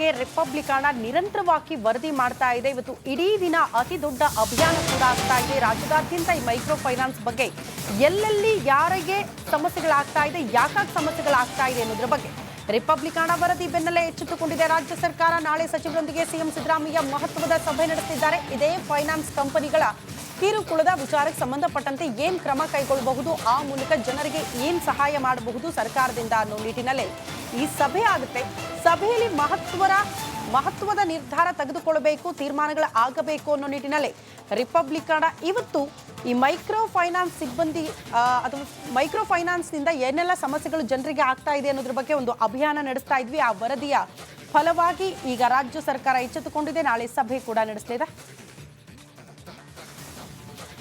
K ರಿಪಬ್ಲಿಕಾನ ನಿರಂತರವಾಗಿ ವರದಿ ಮಾಡ್ತಾ ಇದೆ. ಇವತ್ತು ಇಡೀ ದಿನ ಅತಿ ದೊಡ್ಡ ಅಭಿಯಾನ ಕೂಡ ಆಗ್ತಾ ಇದೆ. ರಾಜ್ಯದಾದ್ಯಂತ ಈ ಮೈಕ್ರೋ ಫೈನಾನ್ಸ್ ಬಗ್ಗೆ ಎಲ್ಲೆಲ್ಲಿ ಯಾರಿಗೆ ಸಮಸ್ಯೆಗಳಾಗ್ತಾ ಇದೆ, ಯಾಕಾಗಿ ಸಮಸ್ಯೆಗಳಾಗ್ತಾ ಇದೆ ಅನ್ನೋದ್ರ ಬಗ್ಗೆ ರಿಪಬ್ಲಿಕಾನ ವರದಿ ಬೆನ್ನಲ್ಲೇ ಎಚ್ಚೆತ್ತುಕೊಂಡಿದೆ ರಾಜ್ಯ ಸರ್ಕಾರ. ನಾಳೆ ಸಚಿವರೊಂದಿಗೆ ಸಿಎಂ ಸಿದ್ದರಾಮಯ್ಯ ಮಹತ್ವದ ಸಭೆ ನಡೆಸಿದ್ದಾರೆ ಇದೇ ಫೈನಾನ್ಸ್ ಕಂಪನಿಗಳ ಕಿರುಕುಳದ ವಿಚಾರಕ್ಕೆ ಸಂಬಂಧಪಟ್ಟಂತೆ ಏನ್ ಕ್ರಮ ಕೈಗೊಳ್ಳಬಹುದು? ಆ ಮೂಲಕ ಜನರಿಗೆ ಏನ್ ಸಹಾಯ ಮಾಡಬಹುದು ಸರ್ಕಾರದಿಂದ ಅನ್ನೋ ನಿಟ್ಟಿನಲ್ಲಿ ಈ ಸಭೆ ಆಗುತ್ತೆ. ಸಭೆಯಲ್ಲಿ ಮಹತ್ವದ ಮಹತ್ವದ ನಿರ್ಧಾರ ತೆಗೆದುಕೊಳ್ಳಬೇಕು, ತೀರ್ಮಾನಗಳು ಆಗಬೇಕು ಅನ್ನೋ ನಿಟ್ಟಿನಲ್ಲಿ ರಿಪಬ್ಲಿಕನ ಇವತ್ತು ಈ ಮೈಕ್ರೋ ಫೈನಾನ್ಸ್ ಸಿಬ್ಬಂದಿ ಅಥವಾ ಮೈಕ್ರೋ ಫೈನಾನ್ಸ್ನಿಂದ ಏನೆಲ್ಲ ಸಮಸ್ಯೆಗಳು ಜನರಿಗೆ ಆಗ್ತಾ ಇದೆ ಅನ್ನೋದ್ರ ಬಗ್ಗೆ ಒಂದು ಅಭಿಯಾನ ನಡೆಸ್ತಾ ಇದ್ವಿ. ಆ ವರದಿಯ ಫಲವಾಗಿ ಈಗ ರಾಜ್ಯ ಸರ್ಕಾರ ಎಚ್ಚೆತ್ತುಕೊಂಡಿದೆ. ನಾಳೆ ಸಭೆ ಕೂಡ ನಡೆಸಲಿದೆ.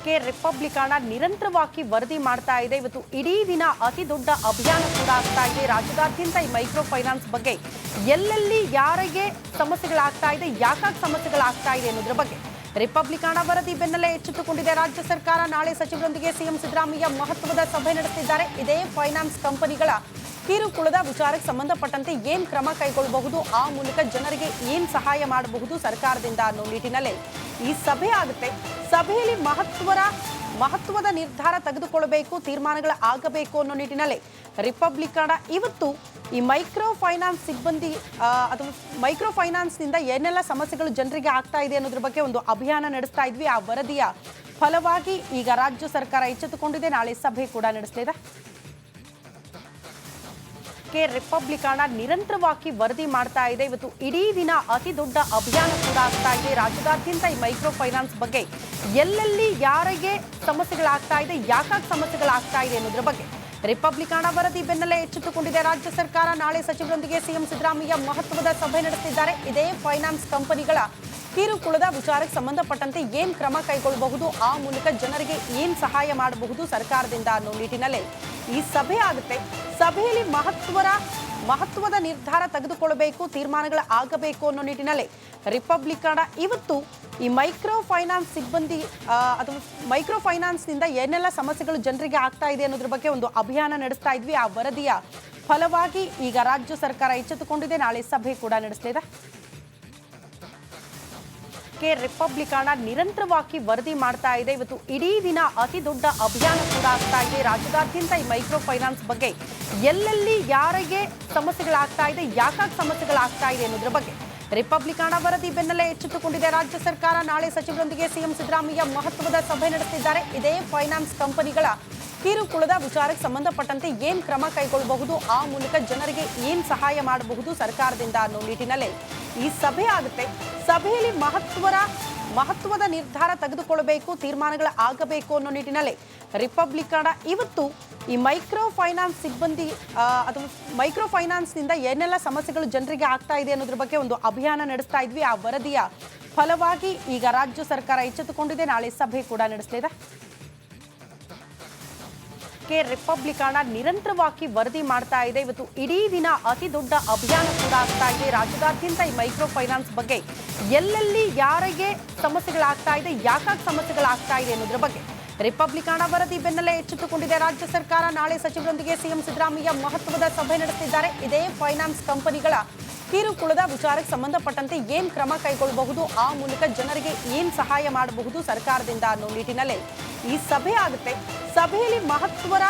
ಕೆ ರಿಪಬ್ಲಿಕಾನ ನಿರಂತರವಾಗಿ ವರದಿ ಮಾಡ್ತಾ ಇದೆ. ಇವತ್ತು ಇಡೀ ದಿನ ಅತಿ ದೊಡ್ಡ ಅಭಿಯಾನ ಕೂಡ ಆಗ್ತಾ ಇದೆ. ರಾಜ್ಯದಾದ್ಯಂತ ಈ ಮೈಕ್ರೋ ಫೈನಾನ್ಸ್ ಬಗ್ಗೆ ಎಲ್ಲೆಲ್ಲಿ ಯಾರಿಗೆ ಸಮಸ್ಯೆಗಳಾಗ್ತಾ ಇದೆ, ಯಾಕಾಗಿ ಸಮಸ್ಯೆಗಳಾಗ್ತಾ ಇದೆ ಅನ್ನೋದ್ರ ಬಗ್ಗೆ ರಿಪಬ್ಲಿಕಾನ ವರದಿ ಬೆನ್ನಲ್ಲೇ ಎಚ್ಚೆತ್ತುಕೊಂಡಿದೆ ರಾಜ್ಯ ಸರ್ಕಾರ. ನಾಳೆ ಸಚಿವರೊಂದಿಗೆ ಸಿಎಂ ಸಿದ್ದರಾಮಯ್ಯ ಮಹತ್ವದ ಸಭೆ ನಡೆಸಿದ್ದಾರೆ ಇದೇ ಫೈನಾನ್ಸ್ ಕಂಪನಿಗಳ ಕಿರುಕುಳದ ವಿಚಾರಕ್ಕೆ ಸಂಬಂಧಪಟ್ಟಂತೆ ಏನ್ ಕ್ರಮ ಕೈಗೊಳ್ಳಬಹುದು? ಆ ಮೂಲಕ ಜನರಿಗೆ ಏನ್ ಸಹಾಯ ಮಾಡಬಹುದು ಸರ್ಕಾರದಿಂದ ಅನ್ನೋ ನಿಟ್ಟಿನಲ್ಲಿ ಈ ಸಭೆ ಆಗುತ್ತೆ. ಸಭೆಯಲ್ಲಿ ಮಹತ್ವರ, ಮಹತ್ವದ ನಿರ್ಧಾರ ತೆಗೆದುಕೊಳ್ಳಬೇಕು, ತೀರ್ಮಾನಗಳು ಆಗಬೇಕು ಅನ್ನೋ ನಿಟ್ಟಿನಲ್ಲಿ ರಿಪಬ್ಲಿಕನ ಇವತ್ತು ಈ ಮೈಕ್ರೋ ಫೈನಾನ್ಸ್ ಸಿಬ್ಬಂದಿ ಅಥವಾ ಮೈಕ್ರೋ ಫೈನಾನ್ಸ್ನಿಂದ ಏನೆಲ್ಲ ಸಮಸ್ಯೆಗಳು ಜನರಿಗೆ ಆಗ್ತಾ ಇದೆ ಅನ್ನೋದ್ರ ಬಗ್ಗೆ ಒಂದು ಅಭಿಯಾನ ನಡೆಸ್ತಾ ಇದ್ವಿ. ಆ ವರದಿಯ ಫಲವಾಗಿ ಈಗ ರಾಜ್ಯ ಸರ್ಕಾರ ಎಚ್ಚೆತ್ತುಕೊಂಡಿದೆ. ನಾಳೆ ಸಭೆ ಕೂಡ ನಡೆಸಲಿದೆ. ಕೆ ರಿಪಬ್ಲಿಕಾನ ನಿರಂತರವಾಗಿ ವರದಿ ಮಾಡ್ತಾ ಇದೆ. ಇವತ್ತು ಇಡೀ ದಿನ ಅತಿ ದೊಡ್ಡ ಅಭಿಯಾನ ಕೂಡ ಆಗ್ತಾ ಇದೆ. ರಾಜ್ಯದಾದ್ಯಂತ ಈ ಮೈಕ್ರೋ ಫೈನಾನ್ಸ್ ಬಗ್ಗೆ ಎಲ್ಲೆಲ್ಲಿ ಯಾರಿಗೆ ಸಮಸ್ಯೆಗಳಾಗ್ತಾ ಇದೆ, ಯಾಕಾಗಿ ಸಮಸ್ಯೆಗಳಾಗ್ತಾ ಇದೆ ಅನ್ನೋದ್ರ ಬಗ್ಗೆ ರಿಪಬ್ಲಿಕಾನ ವರದಿ ಬೆನ್ನಲ್ಲೇ ಎಚ್ಚೆತ್ತುಕೊಂಡಿದೆ ರಾಜ್ಯ ಸರ್ಕಾರ. ನಾಳೆ ಸಚಿವರೊಂದಿಗೆ ಸಿಎಂ ಸಿದ್ದರಾಮಯ್ಯ ಮಹತ್ವದ ಸಭೆ ನಡೆಸಿದ್ದಾರೆ ಇದೇ ಫೈನಾನ್ಸ್ ಕಂಪನಿಗಳ ಕಿರುಕುಳದ ವಿಚಾರಕ್ಕೆ ಸಂಬಂಧಪಟ್ಟಂತೆ ಏನ್ ಕ್ರಮ ಕೈಗೊಳ್ಳಬಹುದು, ಆ ಮೂಲಕ ಜನರಿಗೆ ಏನ್ ಸಹಾಯ ಮಾಡಬಹುದು ಸರ್ಕಾರದಿಂದ ಅನ್ನೋ ನಿಟ್ಟಿನಲ್ಲಿ ಈ ಸಭೆ ಆಗುತ್ತೆ. ಸಭೆಯಲ್ಲಿ ಮಹತ್ವದ ಮಹತ್ವದ ನಿರ್ಧಾರ ತೆಗೆದುಕೊಳ್ಳಬೇಕು, ತೀರ್ಮಾನಗಳು ಆಗಬೇಕು ಅನ್ನೋ ನಿಟ್ಟಿನಲ್ಲಿ ರಿಪಬ್ಲಿಕನ ಇವತ್ತು ಈ ಮೈಕ್ರೋ ಫೈನಾನ್ಸ್ ಸಿಬ್ಬಂದಿ ಅಥವಾ ಮೈಕ್ರೋ ಫೈನಾನ್ಸ್ನಿಂದ ಏನೆಲ್ಲ ಸಮಸ್ಯೆಗಳು ಜನರಿಗೆ ಆಗ್ತಾ ಇದೆ ಅನ್ನೋದ್ರ ಬಗ್ಗೆ ಒಂದು ಅಭಿಯಾನ ನಡೆಸ್ತಾ ಇದ್ವಿ. ಆ ವರದಿಯ ಫಲವಾಗಿ ಈಗ ರಾಜ್ಯ ಸರ್ಕಾರ ಎಚ್ಚೆತ್ತುಕೊಂಡಿದೆ. ನಾಳೆ ಸಭೆ ಕೂಡ ನಡೆಸಲಿದೆ. ಕೆ ರಿಪಬ್ಲಿಕಾನ ನಿರಂತರವಾಗಿ ವರದಿ ಮಾಡ್ತಾ ಇದೆ. ಇವತ್ತು ಇಡೀ ದಿನ ಅತಿ ದೊಡ್ಡ ಅಭಿಯಾನ ಕೂಡ ಆಗ್ತಾ ಇದೆ. ರಾಜ್ಯದಾದ್ಯಂತ ಈ ಮೈಕ್ರೋ ಫೈನಾನ್ಸ್ ಬಗ್ಗೆ ಎಲ್ಲೆಲ್ಲಿ ಯಾರಿಗೆ ಸಮಸ್ಯೆಗಳಾಗ್ತಾ ಇದೆ, ಯಾಕಾಗಿ ಸಮಸ್ಯೆಗಳಾಗ್ತಾ ಇದೆ ಅನ್ನೋದ್ರ ಬಗ್ಗೆ ರಿಪಬ್ಲಿಕಾನ ವರದಿ ಬೆನ್ನಲ್ಲೇ ಎಚ್ಚೆತ್ತುಕೊಂಡಿದೆ ರಾಜ್ಯ ಸರ್ಕಾರ. ನಾಳೆ ಸಚಿವರೊಂದಿಗೆ ಸಿಎಂ ಸಿದ್ದರಾಮಯ್ಯ ಮಹತ್ವದ ಸಭೆ ನಡೆಸಿದ್ದಾರೆ ಇದೇ ಫೈನಾನ್ಸ್ ಕಂಪನಿಗಳ ಕಿರುಕುಳದ ವಿಚಾರಕ್ಕೆ ಸಂಬಂಧಪಟ್ಟಂತೆ ಏನ್ ಕ್ರಮ ಕೈಗೊಳ್ಳಬಹುದು? ಆ ಮೂಲಕ ಜನರಿಗೆ ಏನ್ ಸಹಾಯ ಮಾಡಬಹುದು ಸರ್ಕಾರದಿಂದ ಅನ್ನೋ ನಿಟ್ಟಿನಲ್ಲಿ ಈ ಸಭೆ ಆಗುತ್ತೆ. ಸಭೆಯಲ್ಲಿ ಮಹತ್ವರ, ಮಹತ್ವದ ನಿರ್ಧಾರ ತೆಗೆದುಕೊಳ್ಳಬೇಕು, ತೀರ್ಮಾನಗಳು ಆಗಬೇಕು ಅನ್ನೋ ನಿಟ್ಟಿನಲ್ಲಿ ರಿಪಬ್ಲಿಕನ ಇವತ್ತು ಈ ಮೈಕ್ರೋ ಫೈನಾನ್ಸ್ ಸಿಬ್ಬಂದಿ ಅಥವಾ ಮೈಕ್ರೋ ಫೈನಾನ್ಸ್ನಿಂದ ಏನೆಲ್ಲ ಸಮಸ್ಯೆಗಳು ಜನರಿಗೆ ಆಗ್ತಾ ಇದೆ ಅನ್ನೋದ್ರ ಬಗ್ಗೆ ಒಂದು ಅಭಿಯಾನ ನಡೆಸ್ತಾ ಇದ್ವಿ. ಆ ವರದಿಯ ಫಲವಾಗಿ ಈಗ ರಾಜ್ಯ ಸರ್ಕಾರ ಎಚ್ಚೆತ್ತುಕೊಂಡಿದೆ. ನಾಳೆ ಸಭೆ ಕೂಡ ನಡೆಸಲಿದೆ. ಕೆ ರಿಪಬ್ಲಿಕಾಣ ನಿರಂತರವಾಗಿ ವರದಿ ಮಾಡ್ತಾ ಇದೆ. ಇವತ್ತು ಇಡೀ ದಿನ ಅತಿ ದೊಡ್ಡ ಅಭಿಯಾನ ಕೂಡ ಆಗ್ತಾ ಇದೆ. ರಾಜ್ಯದಾದ್ಯಂತ ಈ ಮೈಕ್ರೋ ಫೈನಾನ್ಸ್ ಬಗ್ಗೆ ಎಲ್ಲೆಲ್ಲಿ ಯಾರಿಗೆ ಸಮಸ್ಯೆಗಳಾಗ್ತಾ ಇದೆ, ಯಾಕಾಗಿ ಸಮಸ್ಯೆಗಳಾಗ್ತಾ ಇದೆ ಅನ್ನೋದ್ರ ಬಗ್ಗೆ ರಿಪಬ್ಲಿಕಾನ ವರದಿ ಬೆನ್ನಲ್ಲೇ ಎಚ್ಚೆತ್ತುಕೊಂಡಿದೆ ರಾಜ್ಯ ಸರ್ಕಾರ. ನಾಳೆ ಸಚಿವರೊಂದಿಗೆ ಸಿಎಂ ಸಿದ್ದರಾಮಯ್ಯ ಮಹತ್ವದ ಸಭೆ ನಡೆಸಿದ್ದಾರೆ ಇದೇ ಫೈನಾನ್ಸ್ ಕಂಪನಿಗಳ ಕಿರುಕುಳದ ವಿಚಾರಕ್ಕೆ ಸಂಬಂಧಪಟ್ಟಂತೆ ಏನ್ ಕ್ರಮ ಕೈಗೊಳ್ಳಬಹುದು? ಆ ಮೂಲಕ ಜನರಿಗೆ ಏನ್ ಸಹಾಯ ಮಾಡಬಹುದು ಸರ್ಕಾರದಿಂದ ಅನ್ನೋ ನಿಟ್ಟಿನಲ್ಲಿ ಈ ಸಭೆ ಆಗುತ್ತೆ. ಸಭೆಯಲ್ಲಿ ಮಹತ್ವರ,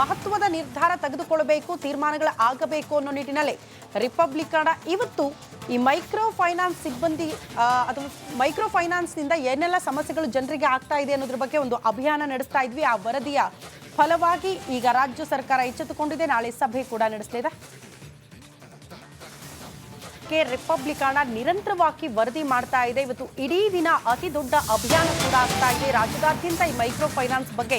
ಮಹತ್ವದ ನಿರ್ಧಾರ ತೆಗೆದುಕೊಳ್ಳಬೇಕು, ತೀರ್ಮಾನಗಳು ಆಗಬೇಕು ಅನ್ನೋ ನಿಟ್ಟಿನಲ್ಲಿ ರಿಪಬ್ಲಿಕನ ಇವತ್ತು ಈ ಮೈಕ್ರೋ ಫೈನಾನ್ಸ್ ಸಿಬ್ಬಂದಿ ಅಥವಾ ಮೈಕ್ರೋ ಫೈನಾನ್ಸ್ನಿಂದ ಏನೆಲ್ಲ ಸಮಸ್ಯೆಗಳು ಜನರಿಗೆ ಆಗ್ತಾ ಇದೆ ಅನ್ನೋದ್ರ ಬಗ್ಗೆ ಒಂದು ಅಭಿಯಾನ ನಡೆಸ್ತಾ ಇದ್ವಿ. ಆ ವರದಿಯ ಫಲವಾಗಿ ಈಗ ರಾಜ್ಯ ಸರ್ಕಾರ ಎಚ್ಚೆತ್ತುಕೊಂಡಿದೆ. ನಾಳೆ ಸಭೆ ಕೂಡ ನಡೆಸಲಿದೆ. ಕೆ ರಿಪಬ್ಲಿಕಾನ ನಿರಂತರವಾಗಿ ವರದಿ ಮಾಡ್ತಾ ಇದೆ. ಇವತ್ತು ಇಡೀ ದಿನ ಅತಿ ದೊಡ್ಡ ಅಭಿಯಾನ ಕೂಡ ಆಗ್ತಾ ಇದೆ. ರಾಜ್ಯದಾದ್ಯಂತ ಈ ಮೈಕ್ರೋ ಫೈನಾನ್ಸ್ ಬಗ್ಗೆ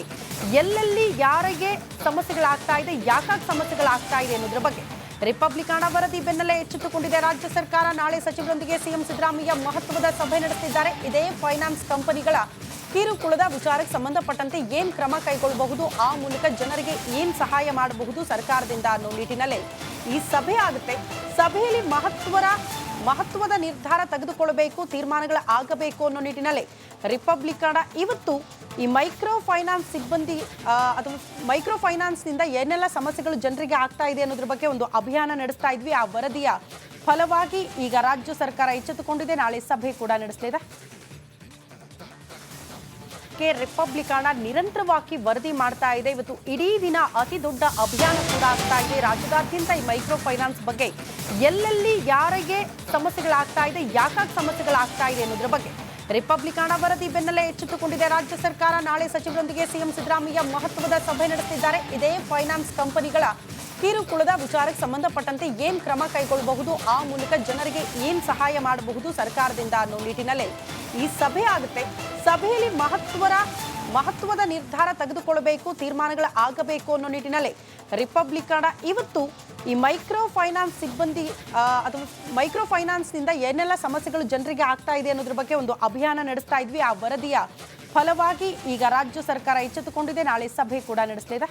ಎಲ್ಲೆಲ್ಲಿ ಯಾರಿಗೆ ಸಮಸ್ಯೆಗಳಾಗ್ತಾ ಇದೆ, ಯಾಕಾಗಿ ಸಮಸ್ಯೆಗಳಾಗ್ತಾ ಇದೆ ಅನ್ನೋದ್ರ ಬಗ್ಗೆ ರಿಪಬ್ಲಿಕಾನ ವರದಿ ಬೆನ್ನಲ್ಲೇ ಎಚ್ಚೆತ್ತುಕೊಂಡಿದೆ ರಾಜ್ಯ ಸರ್ಕಾರ. ನಾಳೆ ಸಚಿವರೊಂದಿಗೆ ಸಿಎಂ ಸಿದ್ದರಾಮಯ್ಯ ಮಹತ್ವದ ಸಭೆ ನಡೆಸಿದ್ದಾರೆ ಇದೇ ಫೈನಾನ್ಸ್ ಕಂಪನಿಗಳ ಕಿರುಕುಳದ ವಿಚಾರಕ್ಕೆ ಸಂಬಂಧಪಟ್ಟಂತೆ ಏನ್ ಕ್ರಮ ಕೈಗೊಳ್ಳಬಹುದು? ಆ ಮೂಲಕ ಜನರಿಗೆ ಏನ್ ಸಹಾಯ ಮಾಡಬಹುದು ಸರ್ಕಾರದಿಂದ ಅನ್ನೋ ನಿಟ್ಟಿನಲ್ಲಿ ಈ ಸಭೆ ಆಗುತ್ತೆ. ಸಭೆಯಲ್ಲಿ ಮಹತ್ವದ ಮಹತ್ವದ ನಿರ್ಧಾರ ತೆಗೆದುಕೊಳ್ಳಬೇಕು, ತೀರ್ಮಾನಗಳು ಆಗಬೇಕು ಅನ್ನೋ ನಿಟ್ಟಿನಲ್ಲಿ ರಿಪಬ್ಲಿಕನ ಇವತ್ತು ಈ ಮೈಕ್ರೋ ಫೈನಾನ್ಸ್ ಸಿಬ್ಬಂದಿ ಅಥವಾ ಮೈಕ್ರೋ ಫೈನಾನ್ಸ್ನಿಂದ ಏನೆಲ್ಲ ಸಮಸ್ಯೆಗಳು ಜನರಿಗೆ ಆಗ್ತಾ ಇದೆ ಅನ್ನೋದ್ರ ಬಗ್ಗೆ ಒಂದು ಅಭಿಯಾನ ನಡೆಸ್ತಾ ಇದ್ವಿ. ಆ ವರದಿಯ ಫಲವಾಗಿ ಈಗ ರಾಜ್ಯ ಸರ್ಕಾರ ಎಚ್ಚೆತ್ತುಕೊಂಡಿದೆ. ನಾಳೆ ಸಭೆ ಕೂಡ ನಡೆಸಲಿದೆ. ಕೆ ರಿಪಬ್ಲಿಕಾನ ನಿರಂತರವಾಗಿ ವರದಿ ಮಾಡ್ತಾ ಇದೆ. ಇವತ್ತು ಇಡೀ ದಿನ ಅತಿ ದೊಡ್ಡ ಅಭಿಯಾನ ಕೂಡ ಆಗ್ತಾ ಇದೆ. ರಾಜ್ಯದಾದ್ಯಂತ ಈ ಮೈಕ್ರೋ ಫೈನಾನ್ಸ್ ಬಗ್ಗೆ ಎಲ್ಲೆಲ್ಲಿ ಯಾರಿಗೆ ಸಮಸ್ಯೆಗಳಾಗ್ತಾ ಇದೆ, ಯಾಕಾಗಿ ಸಮಸ್ಯೆಗಳಾಗ್ತಾ ಇದೆ ಅನ್ನೋದ್ರ ಬಗ್ಗೆ ರಿಪಬ್ಲಿಕಾನ ವರದಿ ಬೆನ್ನಲ್ಲೇ ಎಚ್ಚೆತ್ತುಕೊಂಡಿದೆ ರಾಜ್ಯ ಸರ್ಕಾರ. ನಾಳೆ ಸಚಿವರೊಂದಿಗೆ ಸಿಎಂ ಸಿದ್ದರಾಮಯ್ಯ ಮಹತ್ವದ ಸಭೆ ನಡೆಸಿದ್ದಾರೆ ಇದೇ ಫೈನಾನ್ಸ್ ಕಂಪನಿಗಳ ಕಿರುಕುಳದ ವಿಚಾರಕ್ಕೆ ಸಂಬಂಧಪಟ್ಟಂತೆ ಏನ್ ಕ್ರಮ ಕೈಗೊಳ್ಳಬಹುದು? ಆ ಮೂಲಕ ಜನರಿಗೆ ಏನ್ ಸಹಾಯ ಮಾಡಬಹುದು ಸರ್ಕಾರದಿಂದ ಅನ್ನೋ ನಿಟ್ಟಿನಲ್ಲಿ ಈ ಸಭೆ ಆಗುತ್ತೆ. ಸಭೆಯಲ್ಲಿ ಮಹತ್ವರ, ಮಹತ್ವದ ನಿರ್ಧಾರ ತೆಗೆದುಕೊಳ್ಳಬೇಕು, ತೀರ್ಮಾನಗಳು ಆಗಬೇಕು ಅನ್ನೋ ನಿಟ್ಟಿನಲ್ಲಿ ರಿಪಬ್ಲಿಕನ ಇವತ್ತು ಈ ಮೈಕ್ರೋ ಫೈನಾನ್ಸ್ ಸಿಬ್ಬಂದಿ ಅಥವಾ ಮೈಕ್ರೋ ಫೈನಾನ್ಸ್ನಿಂದ ಏನೆಲ್ಲ ಸಮಸ್ಯೆಗಳು ಜನರಿಗೆ ಆಗ್ತಾ ಇದೆ ಅನ್ನೋದ್ರ ಬಗ್ಗೆ ಒಂದು ಅಭಿಯಾನ ನಡೆಸ್ತಾ ಇದ್ವಿ. ಆ ವರದಿಯ ಫಲವಾಗಿ ಈಗ ರಾಜ್ಯ ಸರ್ಕಾರ ಎಚ್ಚೆತ್ತುಕೊಂಡಿದೆ. ನಾಳೆ ಸಭೆ ಕೂಡ ನಡೆಸಲಿದೆ.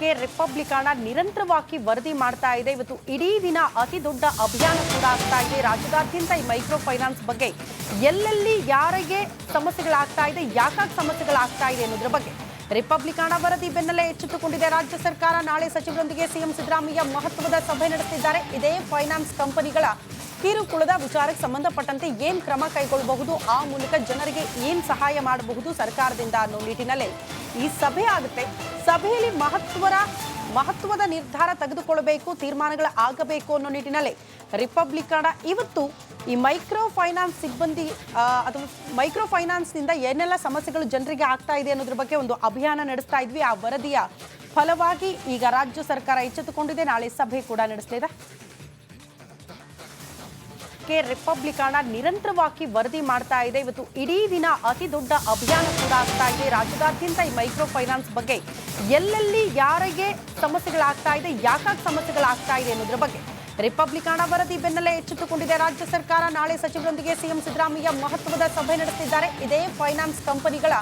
ಕೆ ರಿಪಬ್ಲಿಕಾನ ನಿರಂತರವಾಗಿ ವರದಿ ಮಾಡ್ತಾ ಇದೆ. ಇವತ್ತು ಇಡೀ ದಿನ ಅತಿ ದೊಡ್ಡ ಅಭಿಯಾನ ಕೂಡ ಆಗ್ತಾ ಇದೆ. ರಾಜ್ಯದಾದ್ಯಂತ ಈ ಮೈಕ್ರೋ ಫೈನಾನ್ಸ್ ಬಗ್ಗೆ ಎಲ್ಲೆಲ್ಲಿ ಯಾರಿಗೆ ಸಮಸ್ಯೆಗಳಾಗ್ತಾ ಇದೆ, ಯಾಕಾಗಿ ಸಮಸ್ಯೆಗಳಾಗ್ತಾ ಇದೆ ಅನ್ನೋದ್ರ ಬಗ್ಗೆ ರಿಪಬ್ಲಿಕಾನ ವರದಿ ಬೆನ್ನಲ್ಲೇ ಎಚ್ಚೆತ್ತುಕೊಂಡಿದೆ ರಾಜ್ಯ ಸರ್ಕಾರ. ನಾಳೆ ಸಚಿವರೊಂದಿಗೆ ಸಿಎಂ ಸಿದ್ದರಾಮಯ್ಯ ಮಹತ್ವದ ಸಭೆ ನಡೆಸಿದ್ದಾರೆ ಇದೇ ಫೈನಾನ್ಸ್ ಕಂಪನಿಗಳ ಕಿರುಕುಳದ ವಿಚಾರಕ್ಕೆ ಸಂಬಂಧಪಟ್ಟಂತೆ ಏನ್ ಕ್ರಮ ಕೈಗೊಳ್ಳಬಹುದು? ಆ ಮೂಲಕ ಜನರಿಗೆ ಏನ್ ಸಹಾಯ ಮಾಡಬಹುದು ಸರ್ಕಾರದಿಂದ ಅನ್ನೋ ನಿಟ್ಟಿನಲ್ಲಿ ಈ ಸಭೆ ಆಗುತ್ತೆ. ಸಭೆಯಲ್ಲಿ ಮಹತ್ವರ, ಮಹತ್ವದ ನಿರ್ಧಾರ ತೆಗೆದುಕೊಳ್ಳಬೇಕು, ತೀರ್ಮಾನಗಳು ಆಗಬೇಕು ಅನ್ನೋ ನಿಟ್ಟಿನಲ್ಲಿ ರಿಪಬ್ಲಿಕನ ಇವತ್ತು ಈ ಮೈಕ್ರೋ ಫೈನಾನ್ಸ್ ಸಿಬ್ಬಂದಿ ಅಥವಾ ಮೈಕ್ರೋ ಫೈನಾನ್ಸ್ನಿಂದ ಏನೆಲ್ಲ ಸಮಸ್ಯೆಗಳು ಜನರಿಗೆ ಆಗ್ತಾ ಇದೆ ಅನ್ನೋದ್ರ ಬಗ್ಗೆ ಒಂದು ಅಭಿಯಾನ ನಡೆಸ್ತಾ ಇದ್ವಿ. ಆ ವರದಿಯ ಫಲವಾಗಿ ಈಗ ರಾಜ್ಯ ಸರ್ಕಾರ ಎಚ್ಚೆತ್ತುಕೊಂಡಿದೆ. ನಾಳೆ ಸಭೆ ಕೂಡ ನಡೆಸಲಿದೆ. ಕೆ ರಿಪಬ್ಲಿಕಾನ ನಿರಂತರವಾಗಿ ವರದಿ ಮಾಡ್ತಾ ಇದೆ. ಇವತ್ತು ಇಡೀ ದಿನ ಅತಿ ದೊಡ್ಡ ಅಭಿಯಾನ ಕೂಡ ಆಗ್ತಾ ಇದೆ. ರಾಜ್ಯದಾದ್ಯಂತ ಈ ಮೈಕ್ರೋ ಫೈನಾನ್ಸ್ ಬಗ್ಗೆ ಎಲ್ಲೆಲ್ಲಿ ಯಾರಿಗೆ ಸಮಸ್ಯೆಗಳಾಗ್ತಾ ಇದೆ, ಯಾಕಾಗಿ ಸಮಸ್ಯೆಗಳಾಗ್ತಾ ಇದೆ ಅನ್ನೋದ್ರ ಬಗ್ಗೆ ರಿಪಬ್ಲಿಕಾನ ವರದಿ ಬೆನ್ನಲ್ಲೇ ಎಚ್ಚೆತ್ತುಕೊಂಡಿದೆ ರಾಜ್ಯ ಸರ್ಕಾರ. ನಾಳೆ ಸಚಿವರೊಂದಿಗೆ ಸಿಎಂ ಸಿದ್ದರಾಮಯ್ಯ ಮಹತ್ವದ ಸಭೆ ನಡೆಸಿದ್ದಾರೆ ಇದೇ ಫೈನಾನ್ಸ್ ಕಂಪನಿಗಳ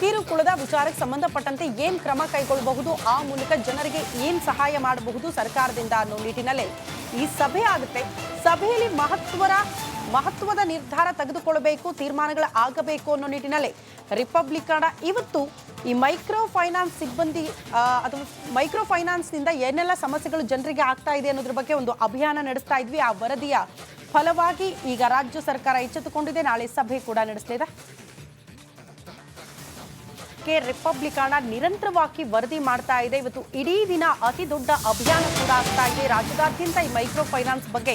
ಕಿರುಕುಳದ ವಿಚಾರಕ್ಕೆ ಸಂಬಂಧಪಟ್ಟಂತೆ ಏನ್ ಕ್ರಮ ಕೈಗೊಳ್ಳಬಹುದು? ಆ ಮೂಲಕ ಜನರಿಗೆ ಏನ್ ಸಹಾಯ ಮಾಡಬಹುದು ಸರ್ಕಾರದಿಂದ ಅನ್ನೋ ನಿಟ್ಟಿನಲ್ಲಿ ಈ ಸಭೆ ಆಗುತ್ತೆ. ಸಭೆಯಲ್ಲಿ ಮಹತ್ವರ, ಮಹತ್ವದ ನಿರ್ಧಾರ ತೆಗೆದುಕೊಳ್ಳಬೇಕು, ತೀರ್ಮಾನಗಳು ಆಗಬೇಕು ಅನ್ನೋ ನಿಟ್ಟಿನಲ್ಲಿ ರಿಪಬ್ಲಿಕನ ಇವತ್ತು ಈ ಮೈಕ್ರೋ ಫೈನಾನ್ಸ್ ಸಿಬ್ಬಂದಿ ಅಥವಾ ಮೈಕ್ರೋ ಫೈನಾನ್ಸ್ನಿಂದ ಏನೆಲ್ಲ ಸಮಸ್ಯೆಗಳು ಜನರಿಗೆ ಆಗ್ತಾ ಇದೆ ಅನ್ನೋದ್ರ ಬಗ್ಗೆ ಒಂದು ಅಭಿಯಾನ ನಡೆಸ್ತಾ ಇದ್ವಿ. ಆ ವರದಿಯ ಫಲವಾಗಿ ಈಗ ರಾಜ್ಯ ಸರ್ಕಾರ ಎಚ್ಚೆತ್ತುಕೊಂಡಿದೆ. ನಾಳೆ ಸಭೆ ಕೂಡ ನಡೆಸಲಿದೆ. ಕೆ ರಿಪಬ್ಲಿಕಾನ ನಿರಂತರವಾಗಿ ವರದಿ ಮಾಡ್ತಾ ಇದೆ. ಇವತ್ತು ಇಡೀ ದಿನ ಅತಿ ದೊಡ್ಡ ಅಭಿಯಾನ ಕೂಡ ಆಗ್ತಾ ಇದೆ. ರಾಜ್ಯದಾದ್ಯಂತ ಈ ಮೈಕ್ರೋ ಫೈನಾನ್ಸ್ ಬಗ್ಗೆ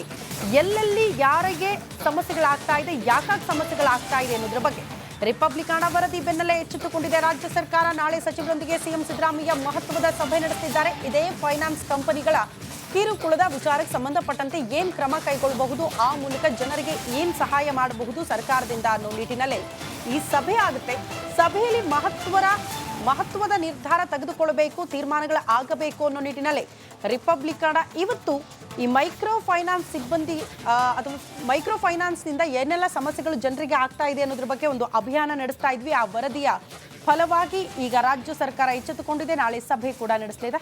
ಎಲ್ಲೆಲ್ಲಿ ಯಾರಿಗೆ ಸಮಸ್ಯೆಗಳಾಗ್ತಾ ಇದೆ, ಯಾಕಾಗಿ ಸಮಸ್ಯೆಗಳಾಗ್ತಾ ಇದೆ ಅನ್ನೋದ್ರ ಬಗ್ಗೆ ರಿಪಬ್ಲಿಕಾನ ವರದಿ ಬೆನ್ನಲ್ಲೇ ಎಚ್ಚೆತ್ತುಕೊಂಡಿದೆ ರಾಜ್ಯ ಸರ್ಕಾರ. ನಾಳೆ ಸಚಿವರೊಂದಿಗೆ ಸಿಎಂ ಸಿದ್ದರಾಮಯ್ಯ ಮಹತ್ವದ ಸಭೆ ನಡೆಸಿದ್ದಾರೆ ಇದೇ ಫೈನಾನ್ಸ್ ಕಂಪನಿಗಳ ಕಿರುಕುಳದ ವಿಚಾರಕ್ಕೆ ಸಂಬಂಧಪಟ್ಟಂತೆ ಏನ್ ಕ್ರಮ ಕೈಗೊಳ್ಳಬಹುದು? ಆ ಮೂಲಕ ಜನರಿಗೆ ಏನ್ ಸಹಾಯ ಮಾಡಬಹುದು ಸರ್ಕಾರದಿಂದ ಅನ್ನೋ ನಿಟ್ಟಿನಲ್ಲಿ ಈ ಸಭೆ ಆಗುತ್ತೆ. ಸಭೆಯಲ್ಲಿ ಮಹತ್ವರ, ಮಹತ್ವದ ನಿರ್ಧಾರ ತೆಗೆದುಕೊಳ್ಳಬೇಕು, ತೀರ್ಮಾನಗಳು ಆಗಬೇಕು ಅನ್ನೋ ನಿಟ್ಟಿನಲ್ಲಿ ರಿಪಬ್ಲಿಕನ ಇವತ್ತು ಈ ಮೈಕ್ರೋ ಫೈನಾನ್ಸ್ ಸಿಬ್ಬಂದಿ ಅಥವಾ ಮೈಕ್ರೋ ಫೈನಾನ್ಸ್ನಿಂದ ಏನೆಲ್ಲ ಸಮಸ್ಯೆಗಳು ಜನರಿಗೆ ಆಗ್ತಾ ಇದೆ ಅನ್ನೋದ್ರ ಬಗ್ಗೆ ಒಂದು ಅಭಿಯಾನ ನಡೆಸ್ತಾ ಇದ್ವಿ. ಆ ವರದಿಯ ಫಲವಾಗಿ ಈಗ ರಾಜ್ಯ ಸರ್ಕಾರ ಎಚ್ಚೆತ್ತುಕೊಂಡಿದೆ. ನಾಳೆ ಸಭೆ ಕೂಡ ನಡೆಸಲಿದೆ.